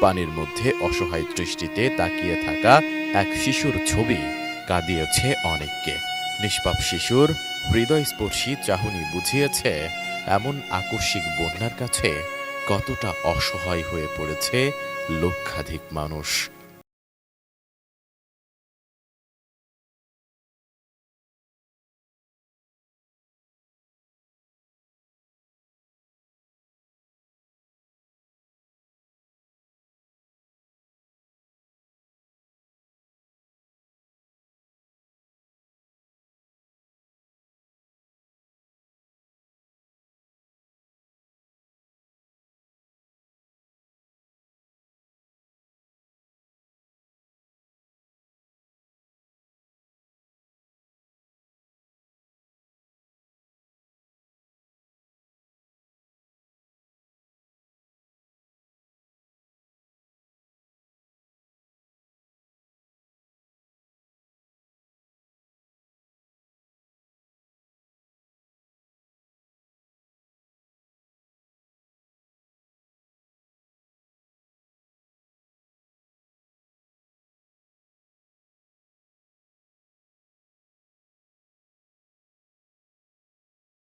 পানির মধ্যে অসহায় দৃষ্টিতে তাকিয়ে থাকা এক শিশুর ছবি কাঁদিয়েছে অনেককে। নিষ্পাপ শিশুর হৃদয়স্পর্শী চাহনি বুঝিয়েছে, এমন আকস্মিক বন্যার কাছে কতটা অসহায় হয়ে পড়েছে লক্ষাধিক মানুষ।